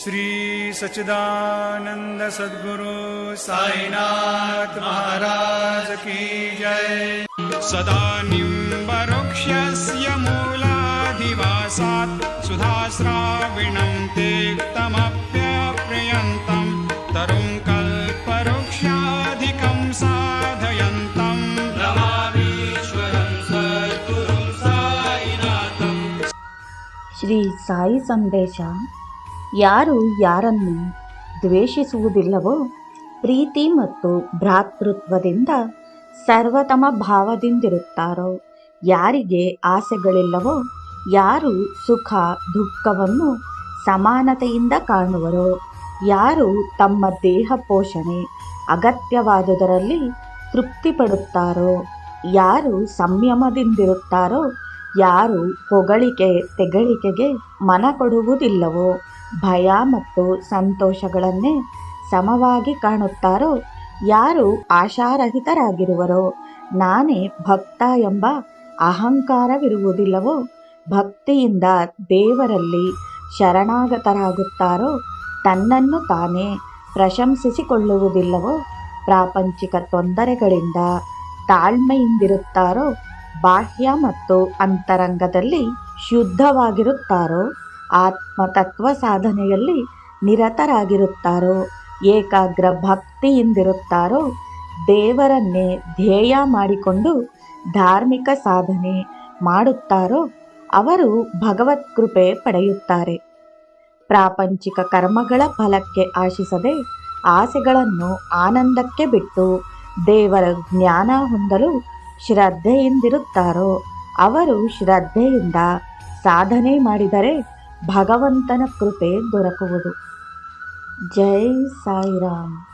श्रीसच्चिदानन्द सद्गुरु साईनाथ महाराज की जय। सदा निरुक्षस्य मूलाधिवासात् सुधाश्राविणं ते कमप्याप्रयन्तम् तरुङ्कल्पक्षाधिकम् साधयन्तम् श्री साई सन्देशा ಯಾರು ಯಾರನ್ನು ದ್ವೇಷಿಸುವುದಿಲ್ಲವೋ, ಪ್ರೀತಿ ಮತ್ತು ಭ್ರಾತೃತ್ವದಿಂದ ಸರ್ವತಮ ಭಾವದಿಂದಿರುತ್ತಾರೋ, ಯಾರಿಗೆ ಆಸೆಗಳಿಲ್ಲವೋ, ಯಾರು ಸುಖ ದುಃಖವನ್ನು ಸಮಾನತೆಯಿಂದ ಕಾಣುವರೋ, ಯಾರು ತಮ್ಮ ದೇಹ ಪೋಷಣೆ ಅಗತ್ಯವಾದುದರಲ್ಲಿ ತೃಪ್ತಿಪಡುತ್ತಾರೋ, ಯಾರು ಸಂಯಮದಿಂದಿರುತ್ತಾರೋ, ಯಾರು ಹೊಗಳಿಕೆ ತೆಗಳಿಕೆಗೆ ಮನ ಕೊಡುವುದಿಲ್ಲವೋ ಭಯ ಮತ್ತು ಸಂತೋಷಗಳನ್ನೇ ಸಮವಾಗಿ ಕಾಣುತ್ತಾರೋ, ಯಾರು ಆಶಾರಹಿತರಾಗಿರುವರೋ, ನಾನೇ ಭಕ್ತ ಎಂಬ ಅಹಂಕಾರವಿರುವುದಿಲ್ಲವೋ, ಭಕ್ತಿಯಿಂದ ದೇವರಲ್ಲಿ ಶರಣಾಗತರಾಗುತ್ತಾರೋ, ತನ್ನನ್ನು ತಾನೇ ಪ್ರಶಂಸಿಸಿಕೊಳ್ಳುವುದಿಲ್ಲವೋ, ಪ್ರಾಪಂಚಿಕ ತೊಂದರೆಗಳಿಂದ ತಾಳ್ಮೆಯಿಂದಿರುತ್ತಾರೋ, ಬಾಹ್ಯ ಮತ್ತು ಅಂತರಂಗದಲ್ಲಿ ಶುದ್ಧವಾಗಿರುತ್ತಾರೋ? ಆತ್ಮತತ್ವ ಸಾಧನೆಯಲ್ಲಿ ನಿರತರಾಗಿರುತ್ತಾರೋ ಏಕಾಗ್ರ ಭಕ್ತಿಯಿಂದಿರುತ್ತಾರೋ ದೇವರನ್ನೇ ಧ್ಯೇಯ ಮಾಡಿಕೊಂಡು ಧಾರ್ಮಿಕ ಸಾಧನೆ ಮಾಡುತ್ತಾರೋ, ಅವರು ಭಗವತ್ ಕೃಪೆ ಪಡೆಯುತ್ತಾರೆ. ಪ್ರಾಪಂಚಿಕ ಕರ್ಮಗಳ ಫಲಕ್ಕೆ ಆಶಿಸದೆ ಆಸೆಗಳನ್ನು ಆನಂದಕ್ಕೆ ಬಿಟ್ಟು ದೇವರ ಜ್ಞಾನ ಹೊಂದಲು ಶ್ರದ್ಧೆಯಿಂದಿರುತ್ತಾರೋ, ಅವರು ಶ್ರದ್ಧೆಯಿಂದ ಸಾಧನೆ ಮಾಡಿದರೆ ಭಗವಂತನ ಕೃಪೆ ದೊರಕುವುದು. ಜೈ ಸಾಯಿರಾಮ್.